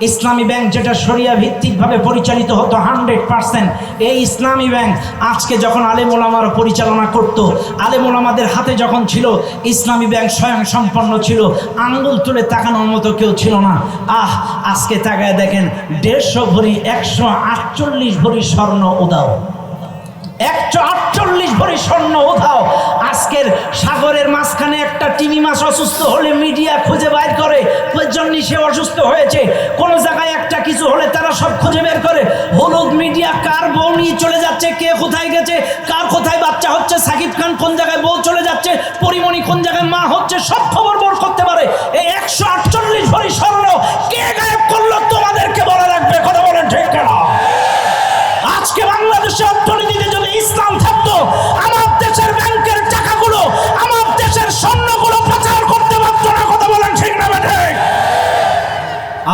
ইসলামী bank যেটা সরিয়া ভিত্তিকভাবে পরিচালিত হতো হান্ড্রেড পার্সেন্ট। এই ইসলামী ব্যাংক আজকে যখন আলেমুলামার পরিচালনা করত আলেমুলামাদের হাতে যখন ছিল, ইসলামী ব্যাংক স্বয়ং সম্পন্ন ছিল, আঙ্গুল তুলে তাকানোর মতো কেউ ছিল না। আহ, আজকে তাকায় দেখেন, দেড়শো ভরি, একশো আটচল্লিশ ভরি স্বর্ণ উদাও একশো আটচল্লিশ ভরি স্বর্ণ উধাও। আজকের সাগরের মাঝখানে একটা টিমি মাছ অসুস্থ হলে মিডিয়া খুঁজে বাইর করে। জন্য সে অসুস্থ হয়েছে। কোন জায়গায় একটা কিছু হলে তারা সব খুঁজে বের করে। হলুদ মিডিয়া কার বউ নিয়ে চলে যাচ্ছে? কে কোথায় গেছে? কার কোথায় বাচ্চা হচ্ছে? সাকিব খান কোন জায়গায় বউ চলে যাচ্ছে? পরিমণি কোন জায়গায় মা হচ্ছে? সব খবর বোর করতে পারে। এই একশো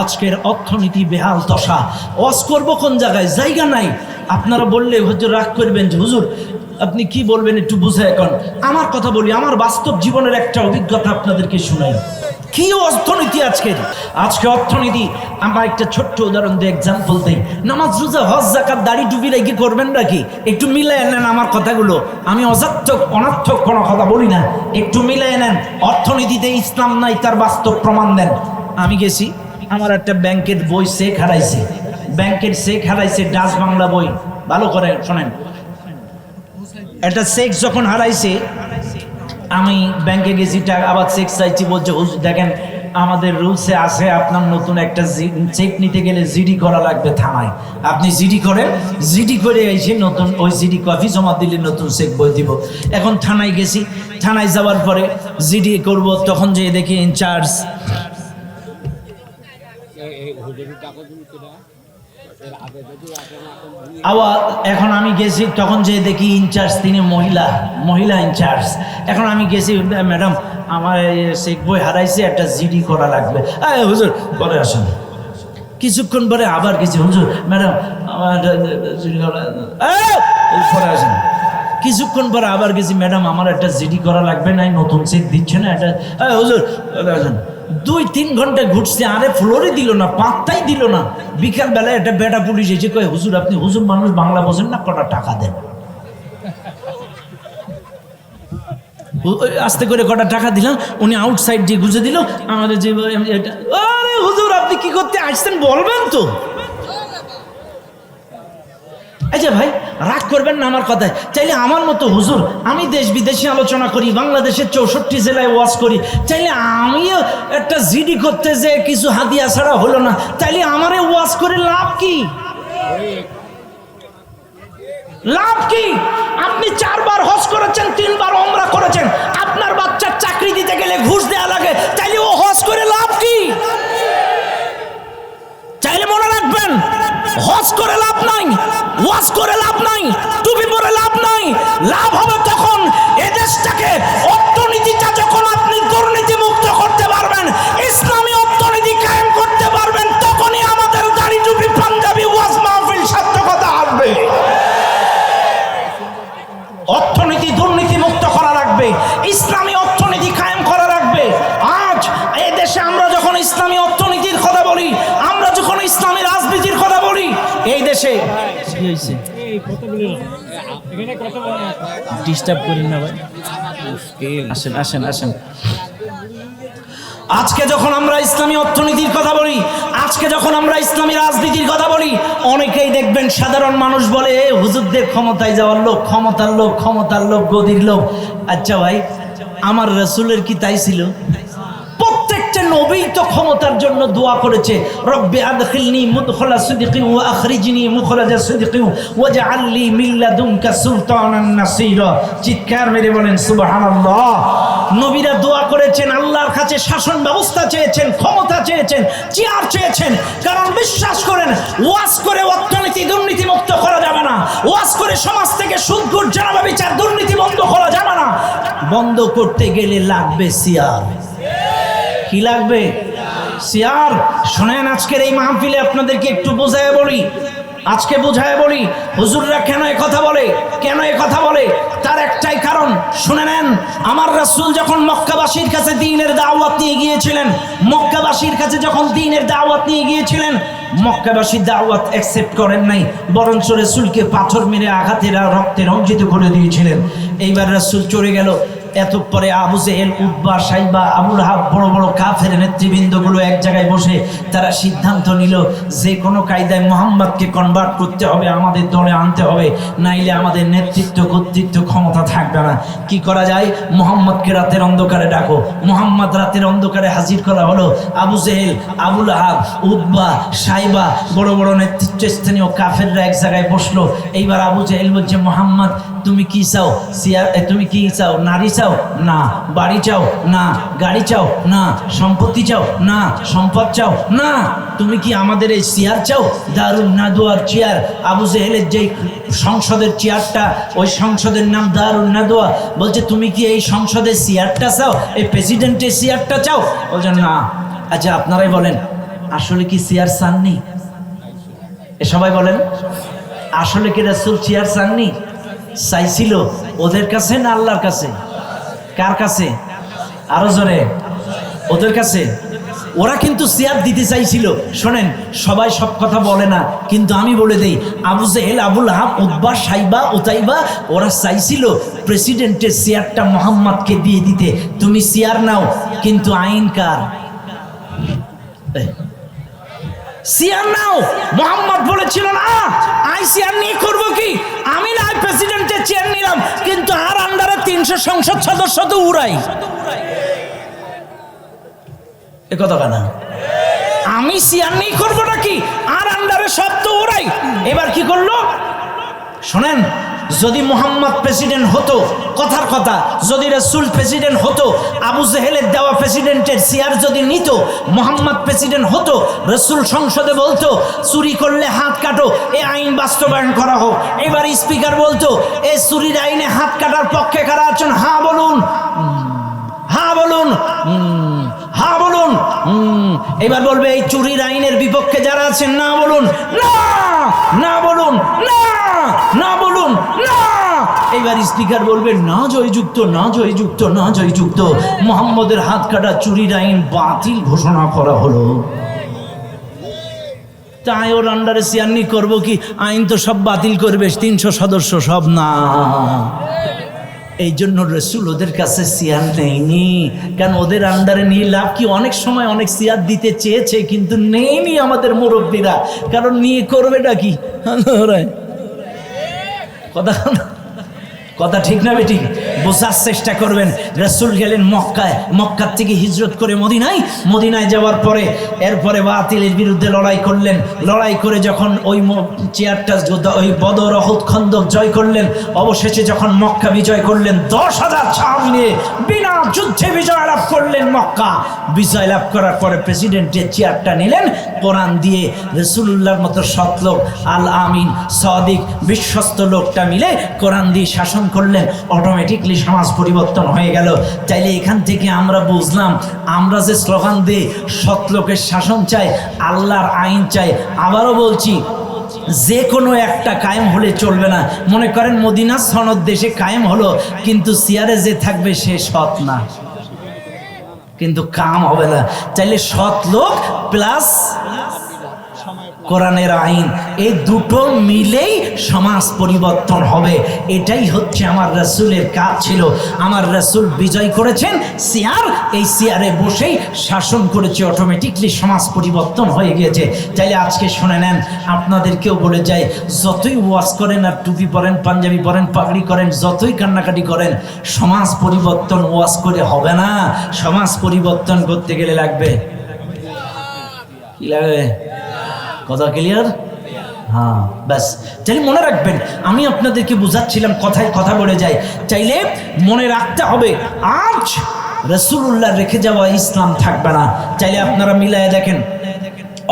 আজকের অর্থনীতি বেহাল দশা। ওয়াজ করব কোন জায়গায়? জায়গা নাই। আপনারা বললে হুজুর রাগ করবেন যে, হুজুর, আপনি কি বলবেন একটু বুঝে এখন? আমার কথা বলি, আমার বাস্তব জীবনের একটা অভিজ্ঞতা আপনাদেরকে শুনাই। কি অর্থনীতি আজকের? আজকে অর্থনীতি, আমরা একটা ছোট্ট উদাহরণ দিয়ে এক্সাম্পল দিই। নামাজ, রোজা, হজ জাকাত দাড়ি টুপি রেখে করবেন নাকি? একটু মিলাই নেন আমার কথাগুলো। আমি অজার্থক অনার্থক কোনো কথা বলি না। একটু মিলাই নেন। অর্থনীতিতে ইসলাম নাই, তার বাস্তব প্রমাণ দেন। আমি গেছি। আমার একটা ব্যাংকের বই চেক হারাইছে। ব্যাংকের চেক হারাইছে, ডাচ বাংলা বই। ভালো করে শোনেন। একটা চেক যখন হারাইছে, আমি ব্যাংকে গেছি টাকা আবার চেক চাইছি, বলছে দেখেন, আমাদের রুলসে আছে, আপনার নতুন একটা চেক নিতে গেলে জিডি করা লাগবে থানায়। আপনি জিডি করেন জিডি করে এসে নতুন ওই জিডি কপি জমা দিলে নতুন চেক বই দিব। এখন থানায় গেছি। থানায় যাওয়ার পরে জিডি করব, তখন যে দেখি ইনচার্জ আবার এখন আমি গেছি তখন যে দেখি ইনচার্জ তিনি মহিলা মহিলা ইনচার্জ এখন আমি গেছি ম্যাডাম আমার চেক বই হারাইছে একটা জিডি করা লাগবে। হুজুর পরে আসেন। কিছুক্ষণ পরে আবার গেছি হুজুর ম্যাডাম আমার কিছুক্ষণ পরে আবার গেছি ম্যাডাম আমার একটা জিডি করা লাগবে নাই নতুন চেক দিচ্ছে না এটা এই, হুজুর আসেন। দুই তিন ঘণ্টা ঘুরছে, আরে ফ্লোরে দিল না, পাত্তাই দিল না। বিকালবেলায় একটা বেটা পুলিশ এসে কয়ে, হুজুর, আপনি হুজুর মানুষ, বাংলা বোঝেন না, কটা টাকা দেন? আস্তে করে কটা টাকা দিলাম উনি আউটসাইড দিয়ে গুজে দিল, আমাদের যে হুজুর, আপনি কি করতে আসছেন, বলবেন তো? আচ্ছা ভাই, রাগ করবেন না আমার কথায়। চাইলে আমার মতো হুজুর, আমি দেশ বিদেশে আলোচনা করি, বাংলাদেশের চৌষট্টি জেলায় ওয়াজ করি। চাইলে আমিও একটা জিডি করতে যে কিছু হাদিয়া ছাড়া হলো না। চাইলে আমারে ওয়াজ করে লাভ কি? লাভ কি? আপনি চারবার হজ করেছেন, তিনবার ওমরা করেছেন। আপনার বাচ্চার চাকরি দিতে গেলে ঘুষ দেওয়া লাগে। চাইলে হয়েছে ডিস্টার্ব করেন না ভাই। আসেন আসেন আসেন। আজকে যখন আমরা ইসলামী অর্থনীতির কথা বলি আজকে যখন আমরা ইসলামী রাজনীতির কথা বলি অনেকেই দেখবেন সাধারণ মানুষ বলে "এ, হুজুরদের ক্ষমতায় যাওয়ার লোক ক্ষমতার লোক ক্ষমতার লোক গদির লোক। আচ্ছা ভাই আমার রসুলের কি তাই ছিল? নবী তো ক্ষমতার জন্য দোয়া করেছে। রব্বি আদখিলনি মুদখলা সিদকি ওয়া আখরিজনি মুখরাজা সিদকি ওয়াজআলনি মিন লাদুনকা সুলতানান নাসীরা। চিৎকার মেরে বলেন, সুবহানাল্লাহ। নবীরা দোয়া করেছেন, আল্লাহর কাছে শাসন ব্যবস্থা চেয়েছেন, ক্ষমতা চেয়েছেন, চেয়ার চেয়েছেন। কারণ বিশ্বাস করেন, ওয়াজ করে অর্থনীতি দুর্নীতি মুক্ত করা যাবে না। ওয়াজ করে সমাজ থেকে সুদ ঘুষ জানাবা বিচার দুর্নীতি বন্ধ করা যাবে না। বন্ধ করতে গেলে লাগবে সিয়ার কি লাগবে? সিয়ার, শোনেন, আজকের এই মাহফিলে আপনাদেরকে একটু বোঝায় বলি। আজকে বোঝায় বলি, হুজুররা কেন এ কথা বলে? কেন এ কথা বলে? তার একটাই কারণ, শুনে নেন, আমার রাসূল যখন মক্কাবাসীর কাছে দিনের দাওয়াত নিয়ে গিয়েছিলেন, মক্কাবাসীর কাছে যখন দিনের দাওয়াত নিয়ে গিয়েছিলেন, মক্কাবাসী দাওয়াত অ্যাকসেপ্ট করেন নাই, বরঞ্চ রসুলকে পাথর মেরে আঘাতের রক্তে রঞ্জিত করে দিয়েছিলেন। এইবার রসুল চলে গেল এত পরে আবু জেহেল উব্বা সাইবা, আবুল হাব বড় বড় কাফের নেতৃবৃন্দগুলো এক জায়গায় বসে তারা সিদ্ধান্ত নিল যে কোনো কায়দায় মোহাম্মদকে কনভার্ট করতে হবে, আমাদের দলে আনতে হবে, নাইলে আমাদের নেতৃত্ব, কর্তৃত্ব ক্ষমতা থাকবে না। কি করা যায়? মোহাম্মদকে রাতের অন্ধকারে ডাকো। মোহাম্মদ রাতের অন্ধকারে হাজির করা হলো আবু জেহেল, আবুল আহাব উদ্বা সাইবা, বড় বড় নেতৃত্বস্থানীয় কাফেররা এক জায়গায় বসল। এইবার আবু জেহেল বলছে, মোহাম্মদ তুমি কি চাও? তুমি কি চাও? নারী চাও? না। বাড়ি চাও? না। গাড়ি চাও? না। সম্পত্তি চাও? না। সম্পদ চাও? না। তুমি কি আমাদের এই চেয়ার চাও? দারুণ নাদুয়ার চেয়ার। আবু জেহেলের যেই সংসদের চেয়ারটা, ওই সংসদের নাম দারুণ নাদুয়া। বলছে, তুমি কি এই সংসদের চেয়ারটা চাও? এই প্রেসিডেন্টের চেয়ারটা চাও? বলছে, না। আচ্ছা আপনারাই বলেন, আসলে কি চেয়ার চাননি? এ, সবাই বলেন, আসলে কি রাসূল চেয়ার চাননি? চাইছিল ওদের কাছে না আল্লাহর কাছে? কার কাছে? আরও জোরে। ওদের কাছে? ওরা কিন্তু চেয়ার দিতে চাইছিল। শোনেন, সবাই সব কথা বলে না, কিন্তু আমি বলে দেই, Abu Jahl, Abu Lahab Utba Shaiba, Utaiba, ওরা চাইছিল প্রেসিডেন্টের চেয়ারটা মোহাম্মদকে দিয়ে দিতে। তুমি চেয়ার নাও, কিন্তু আইন কার? সিয়ার নাও! মোহাম্মদ বলেছিল না, আই সিয়ার নিয়ে করব কি? আমি না প্রেসিডেন্টের চেয়ার নিলাম, কিন্তু আর আন্ডারে তিনশো সংসদ সদস্য তো উড়াই। এ কথা কানা আমি চেয়ার নেই করব নাকি? আর আন্ডারে সব তো উড়াই। এবার কি করল? শোনেন যদি মোহাম্মদ প্রেসিডেন্ট হতো, কথার কথা, যদি রসুল প্রেসিডেন্ট হতো, আবু জেহেলের দেওয়া প্রেসিডেন্টের চেয়ার যদি নিত, মোহাম্মদ প্রেসিডেন্ট হতো, রসুল সংসদে বলতো, চুরি করলে হাত কাটো, এ আইন বাস্তবায়ন করা হোক। এবার স্পিকার বলতো, এ চুরির আইনে হাত কাটার পক্ষে কারা আছেন? হ্যাঁ বলুন। হ্যাঁ বলুন হুম, হ্যাঁ বলুন হুম, এবার বলবে, এই চুরির আইনের বিপক্ষে যারা আছেন, না বলুন, না না বলুন, না না বলুন, না। এইবার স্পিকার বলবে, না জয়যুক্ত না জয়যুক্ত না জয়যুক্ত। মোহাম্মদের হাত কাটা চুরির আইন বাতিল ঘোষণা করা হলো। তাই ওর আন্ডারে সিয়ান্নি করব কি? আইন তো সব বাতিল করবে, তিনশো সদস্য সব না। এই জন্য রসুল ওদের কাছে সিয়ার নেয়নি। কারণ ওদের আন্ডারে নিয়ে লাভ কি? অনেক সময় অনেক সিয়ার দিতে চেয়েছে, কিন্তু নেয়নি আমাদের মুরব্বীরা। কারণ নিয়ে করবেটা কি? কথা কথা ঠিক না বেটি? বোঝার চেষ্টা করবেন। রসুল গেলেন মক্কায়। মক্কার থেকে হিজরত করে মদিনায়। মদিনায় যাওয়ার পরে এরপরে বাতিলের বিরুদ্ধে লড়াই করলেন। লড়াই করে যখন ওই চেয়ারটা ওই বদর অহুদ খন্দক জয় করলেন। অবশেষে যখন মক্কা বিজয় করলেন, দশ হাজার নিয়ে বিনা যুদ্ধে বিজয় লাভ করলেন মক্কা। বিজয় লাভ করার পরে প্রেসিডেন্টের চেয়ারটা নিলেন, কোরআন দিয়ে রসুল্লাহর মতো সৎ লোক আল আমিন সদিক, বিশ্বস্ত লোকটা মিলে কোরআন দিয়ে শাসন করলেন। অটোমেটিকলি সমাজ পরিবর্তন হয়ে গেল। তাইলে এখান থেকে আমরা বুঝলাম, আমরা যে স্লোগান দিয়ে সৎ লোকের শাসন চাই, আল্লাহর আইন চাই, আবারও বলছি যে কোনো একটা কায়েম হলে চলবে না। মনে করেন মদিনা সনদ দেশে কায়েম হলো, কিন্তু সিয়ারে যে থাকবে সে সৎ না। কিন্তু কাম হবে না। চাইলে সৎ লোক প্লাস কোরআনের আইন। এই দুটো মিলেই সমাজ পরিবর্তন হবে। এটাই হচ্ছে আমার রসুলের কাজ ছিল। আমার রসুল বিজয় করেছেন, সিয়ার, এই সিয়ারে বসেই শাসন করেছে অটোমেটিকলি সমাজ পরিবর্তন হয়ে গিয়েছে। চাইলে আজকে শুনে নেন, আপনাদেরকেও বলে যায় যতই ওয়াশ করেন আর টুপি পরেন, পাঞ্জাবি পরেন, পাগড়ি করেন, যতই কান্নাকাটি করেন, সমাজ পরিবর্তন ওয়াশ করে হবে না। সমাজ পরিবর্তন করতে গেলে লাগবে। কি লাগবে? কথা ক্লিয়ার হ্যাঁ ব্যাস। চাইলে মনে রাখবেন, আমি আপনাদেরকে বুঝাচ্ছিলাম, কথায় কথা বলে যাই। চাইলে মনে রাখতে হবে, আজ রসুল্লাহ রেখে যাওয়া ইসলাম থাকবে না। চাইলে আপনারা মিলায় দেখেন,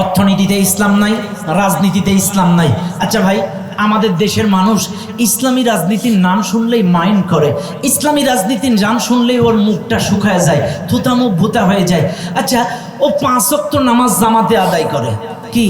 অর্থনীতিতে ইসলাম নাই, রাজনীতিতে ইসলাম নাই। আচ্ছা ভাই, আমাদের দেশের মানুষ ইসলামী রাজনীতির নাম শুনলেই মাইন্ড করে। ইসলামী রাজনীতির নাম শুনলেই ওর মুখটা শুকায় যায় থুতা মুখ ভুতা হয়ে যায়। আচ্ছা ও পাঁচ ওয়াক্ত নামাজ জামাতে আদায় করে। কি?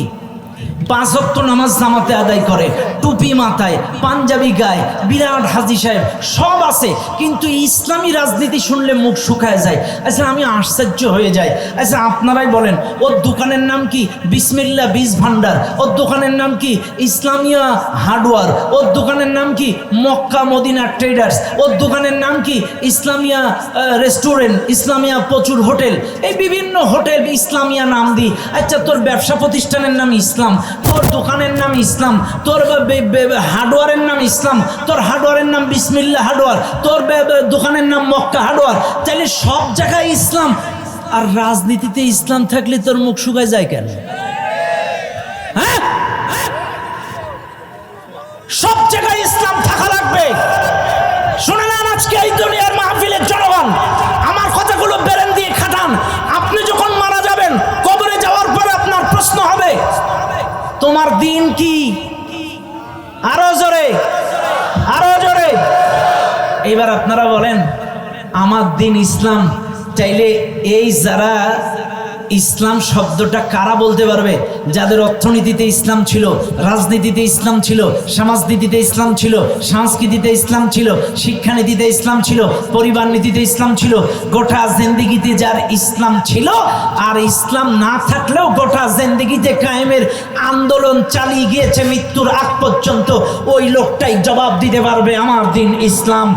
পাঁচক্ত নামাজ জামাতে আদায় করে, টুপি মাথায়, পাঞ্জাবি গায়ে, বিরাট হাজি সাহেব, সব আছে, কিন্তু ইসলামী রাজনীতি শুনলে মুখ শুকায় যায়। আচ্ছা আমি আশ্চর্য হয়ে যাই। আচ্ছা আপনারাই বলেন, ওর দোকানের নাম কি? বিসমিল্লা বীজ ভান্ডার ওর দোকানের নাম কি? ইসলামিয়া হার্ডওয়ার। ওর দোকানের নাম কি? Mecca Medina traders. ওর দোকানের নাম কি? ইসলামিয়া রেস্টুরেন্ট, ইসলামিয়া প্রচুর হোটেল। এই বিভিন্ন হোটেল ইসলামিয়া নাম দিই। আচ্ছা তোর ব্যবসা প্রতিষ্ঠানের নাম ইসলাম। তোর দোকানের নাম ইসলাম, তোর হার্ডওয়ারের নাম ইসলাম, তোর হার্ডওয়ারের নাম বিসমিল্লা হার্ডওয়ার, তোর দোকানের নাম মক্কা হার্ডওয়ার তাহলে সব জায়গায় ইসলাম। আর রাজনীতিতে ইসলাম থাকলে তোর মুখ শুকায় যায় কেন? হ্যাঁ? সব জায়গায় ইসলাম থাকা লাগবে। তোমার দিন কি? আরও জোরে আরও জোরে। এবার আপনারা বলেন, আমার দিন ইসলাম, চাইলে এই যারা ইসলাম শব্দটা কারা বলতে পারবে? যাদের অর্থনীতিতে ইসলাম ছিল, রাজনীতিতে ইসলাম ছিল, সমাজনীতিতে ইসলাম ছিল, সংস্কৃতিতে ইসলাম ছিল, শিক্ষানীতিতে ইসলাম ছিল, পরিবার নীতিতে ইসলাম ছিল, গোটা জেন্দিগিতে যার ইসলাম ছিল, আর ইসলাম না থাকলেও গোটা জেন্দিগিতে কায়েমের আন্দোলন চালিয়ে গিয়েছে মৃত্যুর আগ পর্যন্ত, ওই লোকটাই জবাব দিতে পারবে, আমার দিন ইসলাম